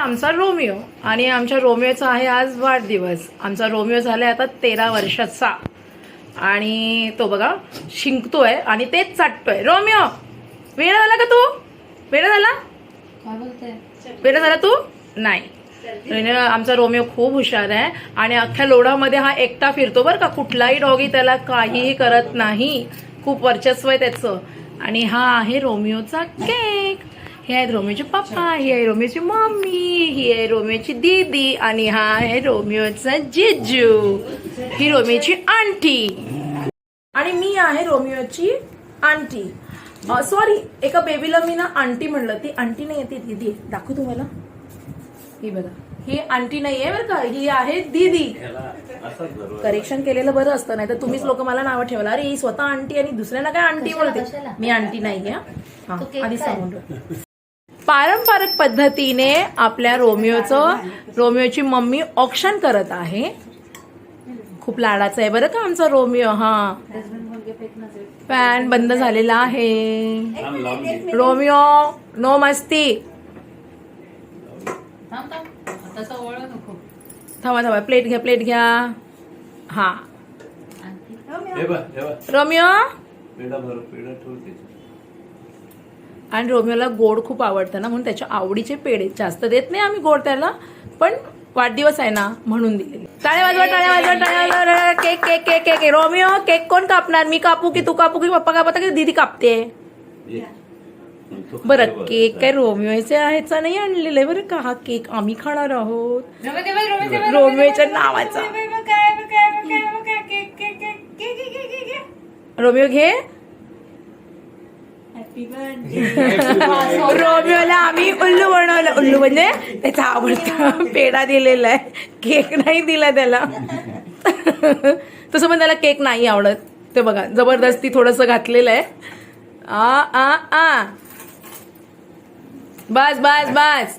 आमचा रोमिओ आणि आमच्या रोमिओचा आहे आज वाढदिवस. आमचा रोमिओ झालाय आता तेरा वर्षाचा. आणि तो बघा शिंकतोय आणि तेच चाटतोय. रोमिओ वेळ झाला का तू? वेळ झाला? वेळ झाला तू? नाही. आमचा रोमिओ खूप हुशार आहे आणि अख्ख्या लोढामध्ये हा एकटा फिरतो बरं का. कुठलाही डॉगी त्याला काहीही करत नाही. खूप वर्चस्व आहे त्याचं. आणि हा आहे रोमिओचा केक. हे आहेत रोमिओचे पप्पा ही आहे रोमिओची मम्मी ही आहे रोमिओची दीदी आणि हा आहे रोमिओचा जिजू. ही रोमिओची आंटी. आणि मी आहे रोमिओची आंटी. सॉरी एका बेबीला मी ना आंटी म्हणलं. ती आंटी नाही ती दीदी दाखवू तुम्हाला. ही बघा. ही आंटी नाही आहे बरं का. ही आहे दीदी. करेक्शन केलेलं बरं असतं नाही तर तुम्हीच लोक मला नावं ठेवला अरे ही स्वतः आंटी आणि दुसऱ्यांना काय आंटी बोलते? मी आंटी नाही आहे हा आधी सांगून पारंपरिक पद्धतीने आपल्या रोमिओचं रोमिओची मम्मी ऑप्शन करत आहे. खूप लाडाचा आहे बरं का आमचा रोमिओ हा. फॅन बंद झालेला आहे. रोमिओ नो मस्ती. थांब थांब प्लेट घ्या प्लेट घ्या. हा. रोमिओ पेढा भर पेढा ठेवते आणि रोमिओला गोड खूप आवडतं ना म्हणून त्याच्या आवडीचे पेढे जास्त देत नाही आम्ही गोड त्याला पण वाढदिवस आहे ना म्हणून दिलेले टाळ्या वाजवा टाळ्या वाजवा टाळ्या वाजवा cake cake cake cake Romeo cake कोण कापणार मी कापू की तू कापू की पप्पा कापता की दीदी कापते बरं. केक काय रोमिओच्या ह्याचा नाही आणलेला आहे बरं का हा केक आम्ही खाणार आहोत रोमिओच्या नावाचा रोमिओ घे रोमिओला आम्ही उल्लू बनवलं. उल्लू म्हणजे त्याचा आवडता पेढा दिलेला आहे. केक नाही दिला त्याला. तसं पण त्याला केक नाही आवडत. ते बघा जबरदस्ती थोडस घातलेलं आहे. आ आ आ. बस बस बस.